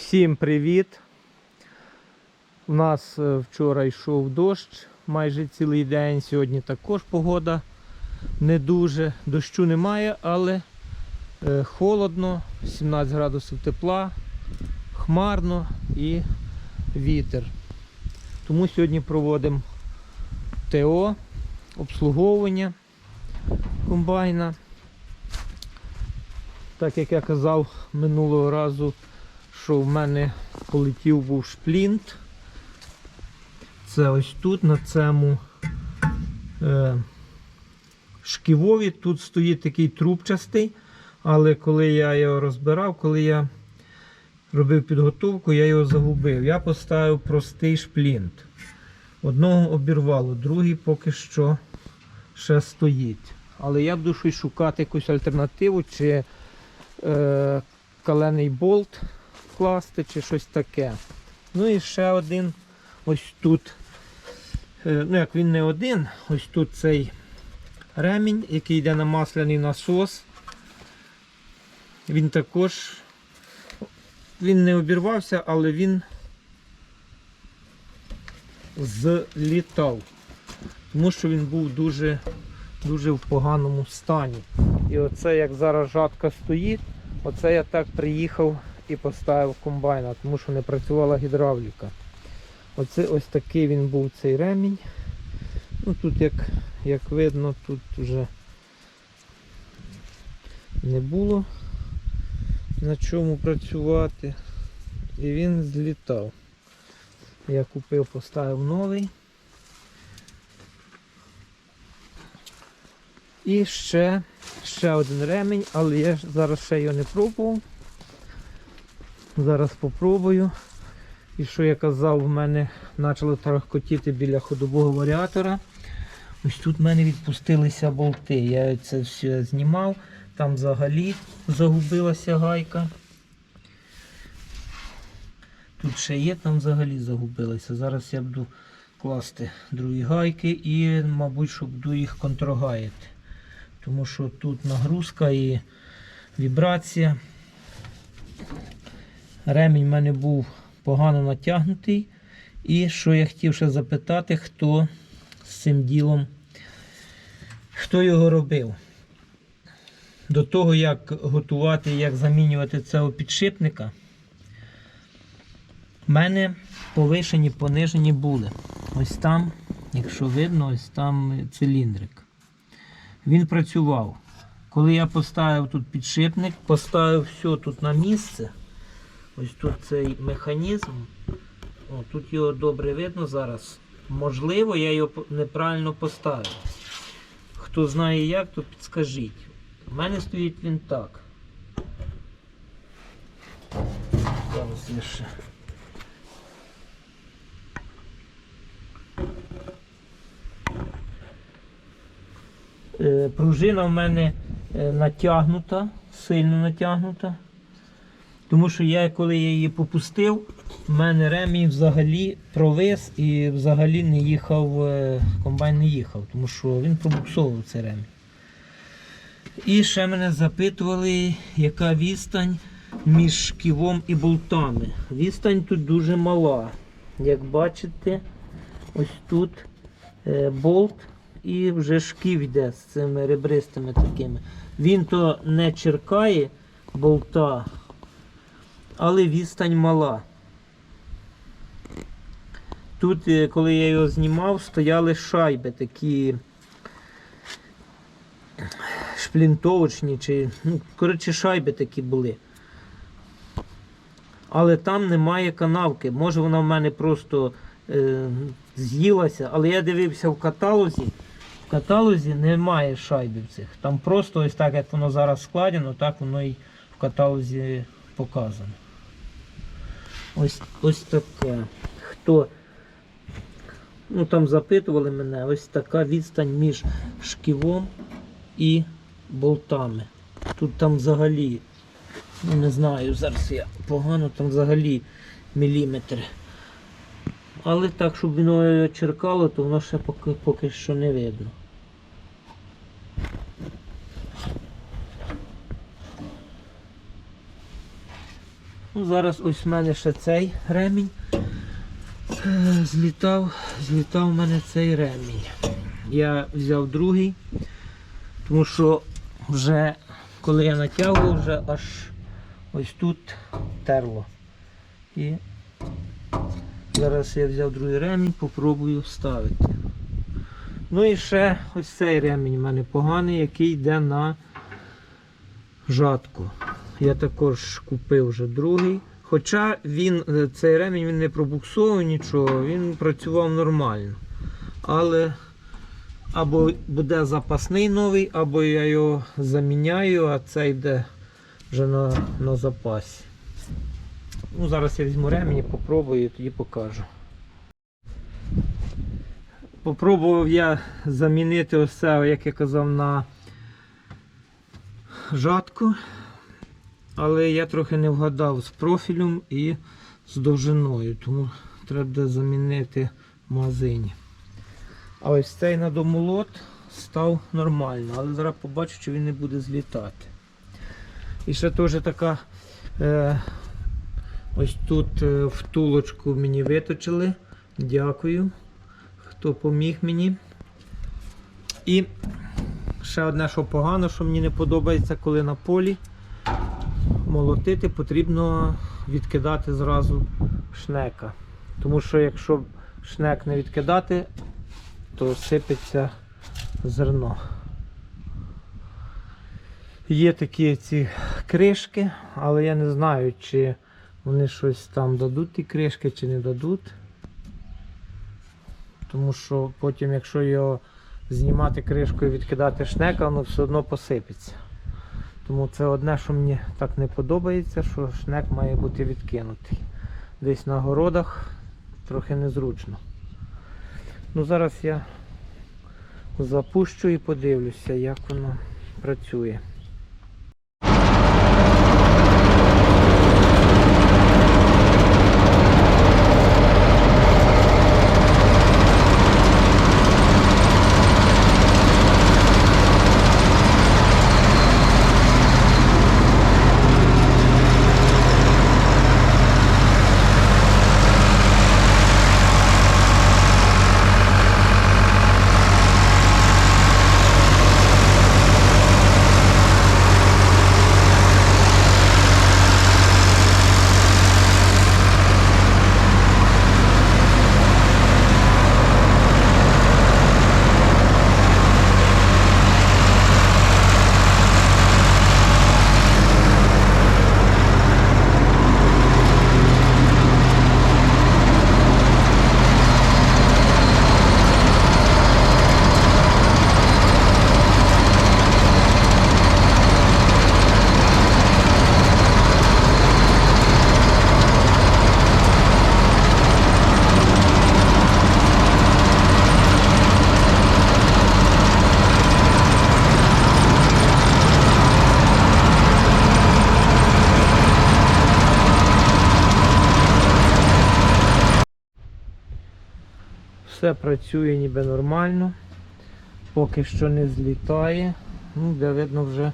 Всім привіт! У нас е, вчора йшов дощ майже цілий день. Сьогодні також погода не дуже. Дощу немає, але е, холодно, 17 градусів тепла, хмарно і вітер. Тому сьогодні проводимо ТО, обслуговування комбайна. Так як я казав минулого разу, що в мене полетів був шплінт. Це ось тут на цьому е, шківові. Тут стоїть такий трубчастий, але коли я його розбирав, коли я робив підготовку, я його загубив. Я поставив простий шплінт. Одного обірвало, другий поки що ще стоїть. Але я буду щось шукати якусь альтернативу, чи е, калений болт класти, чи щось таке. Ну і ще один ось тут. Е, ну як він не один, ось тут цей ремінь, який йде на масляний насос. Він також він не обірвався, але він злітав. Тому що він був дуже, дуже в поганому стані. І оце як зараз жатка стоїть, оце я так приїхав і поставив комбайна, тому що не працювала гідравліка. Оце ось такий він був цей ремінь. Ну Тут як, як видно, тут вже не було на чому працювати. І він злітав. Я купив, поставив новий. І ще, ще один ремінь, але я зараз ще його не пробував. Зараз попробую. І що я казав, в мене почало тарахкотіти біля ходового варіатора. Ось тут в мене відпустилися болти. Я це все знімав. Там взагалі загубилася гайка. Тут ще є, там взагалі загубилася. Зараз я буду класти другі гайки і, мабуть, що буду їх контрогаяти. Тому що тут нагрузка і вібрація. Ремінь в мене був погано натягнутий. І що я хотів ще запитати, хто з цим ділом, хто його робив. До того, як готувати, як замінювати цього підшипника, в мене повишені, понижені були. Ось там, якщо видно, ось там циліндрик. Він працював. Коли я поставив тут підшипник, поставив все тут на місце. Ось тут цей механізм. О, тут його добре видно зараз. Можливо, я його неправильно поставив. Хто знає як, то підскажіть. У мене стоїть він так. Зараз я ще. Е, Пружина в мене е, натягнута, сильно натягнута. Тому що я, коли я її попустив, в мене ремінь взагалі провис і взагалі не їхав, е, комбайн не їхав, тому що він пробуксовував цей ремінь. І ще мене запитували, яка відстань між шківом і болтами. Відстань тут дуже мала. Як бачите, ось тут е, болт і вже шків йде з цими ребристими такими. Він то не черкає болта, але відстань мала. Тут, е, коли я його знімав, стояли шайби такі шплінтовочні, чи, ну, коротше, шайби такі були. Але там немає канавки. Може вона в мене просто е, з'їлася, але я дивився в каталозі. В каталозі немає шайби цих. Там просто ось так, як воно зараз складено, так воно і в каталозі показано. Ось, ось таке. Хто ну, там запитували мене, ось така відстань між шківом і болтами. Тут там взагалі, ну не знаю, зараз я погано, там взагалі міліметри. Але так, щоб воно черкало, то воно ще поки, поки що не видно. Ну, зараз ось в мене ще цей ремінь. Е, Злітав, злітав в мене цей ремінь. Я взяв другий, тому що вже коли я натягував, вже аж ось тут терло. І зараз я взяв другий ремінь, попробую вставити. Ну і ще ось цей ремінь в мене поганий, який йде на жатку. Я також купив вже другий. Хоча він, е, цей ремінь він не пробуксовував нічого, він працював нормально. Але або буде запасний новий, або я його заміняю, а цей йде вже на, на запасі. Ну, зараз я візьму ремінь попробую і тоді покажу. Попробував я замінити ось це, як я казав, на жатку. Але я трохи не вгадав з профілем і з довжиною, тому треба замінити в магазині. А ось цей надомолот став нормально, але зараз побачу, чи він не буде злітати. І ще теж така е, ось тут е, втулочку мені виточили. Дякую, хто поміг мені. І ще одне, що погано, що мені не подобається, коли на полі молотити, потрібно відкидати зразу шнека. Тому що якщо шнек не відкидати, то сипеться зерно. Є такі ці кришки, але я не знаю, чи вони щось там дадуть ті кришки, чи не дадуть. Тому що потім, якщо його знімати кришку і відкидати шнека, воно все одно посипеться. Тому це одне, що мені так не подобається, що шнек має бути відкинутий. Десь на городах трохи незручно. Ну зараз я запущу і подивлюся, як воно працює. Все працює ніби нормально. Поки що не злітає. Ну, де видно вже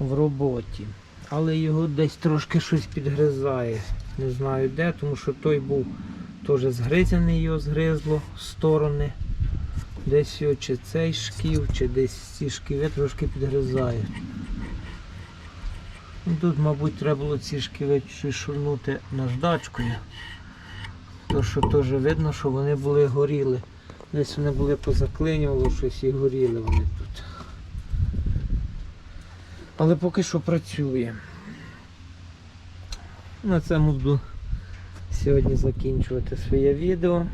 в роботі. Але його десь трошки щось підгризає. Не знаю де, тому що той був теж згризаний, його згризло в сторони. Десь його чи цей шків, чи десь ці шківи трошки підгризають. Ну, Тут, мабуть, треба було ці шківи шурнути наждачкою. То що теж видно, що вони були горіли. Десь вони були позаклинювали щось і горіли вони тут. Але поки що працює. На цьому буду сьогодні закінчувати своє відео.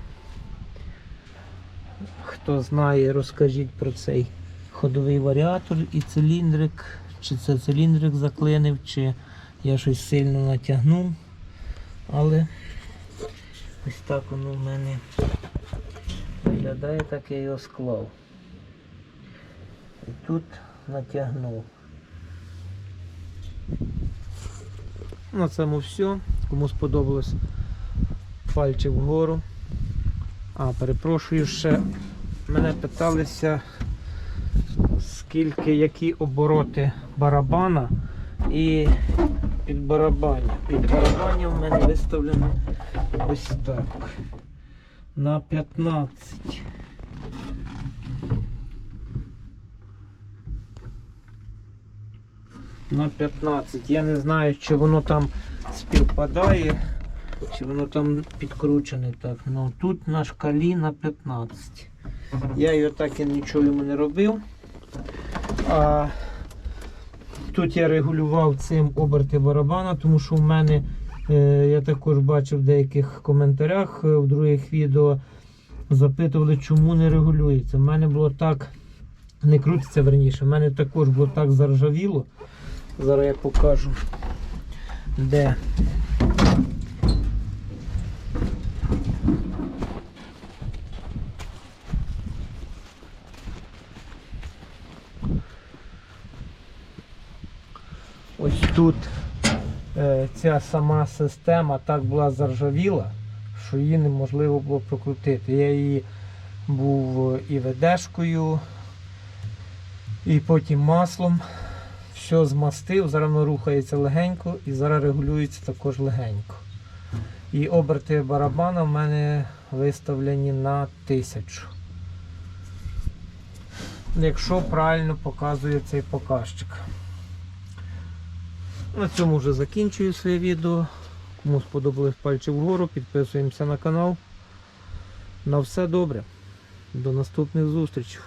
Хто знає, розкажіть про цей ходовий варіатор і циліндрик. Чи це циліндрик заклинив, чи я щось сильно натягнув. Але ось так воно в мене виглядає, так я його склав. І тут натягнув. На цьому все. Кому сподобалось пальчик вгору. А, перепрошую ще. Мене питалися, скільки, які обороти барабана. І під барабанів. Під барабанів в мене виставлено ось так. На 15. На 15. Я не знаю, чи воно там співпадає, чи воно там підкручене так. Ну тут на шкалі на 15. Я його так і нічого йому не робив. А тут я регулював цим оберти барабана, тому що в мене, я також бачив в деяких коментарях е, в других відео, запитували, чому не регулюється. У мене було так, не крутиться верніше, в мене також було так заржавіло. Зараз я покажу. Де? Ось тут е, ця сама система так була заржавіла, що її неможливо було прокрутити. Я її був і ведешкою, і потім маслом. Все змастив, зараз воно рухається легенько і зараз регулюється також легенько. І оберти барабана в мене виставлені на тисячу. Якщо правильно показує цей показчик. На цьому вже закінчую своє відео. Кому сподобалось пальці вгору, підписуємося на канал. На все добре. До наступних зустрічей.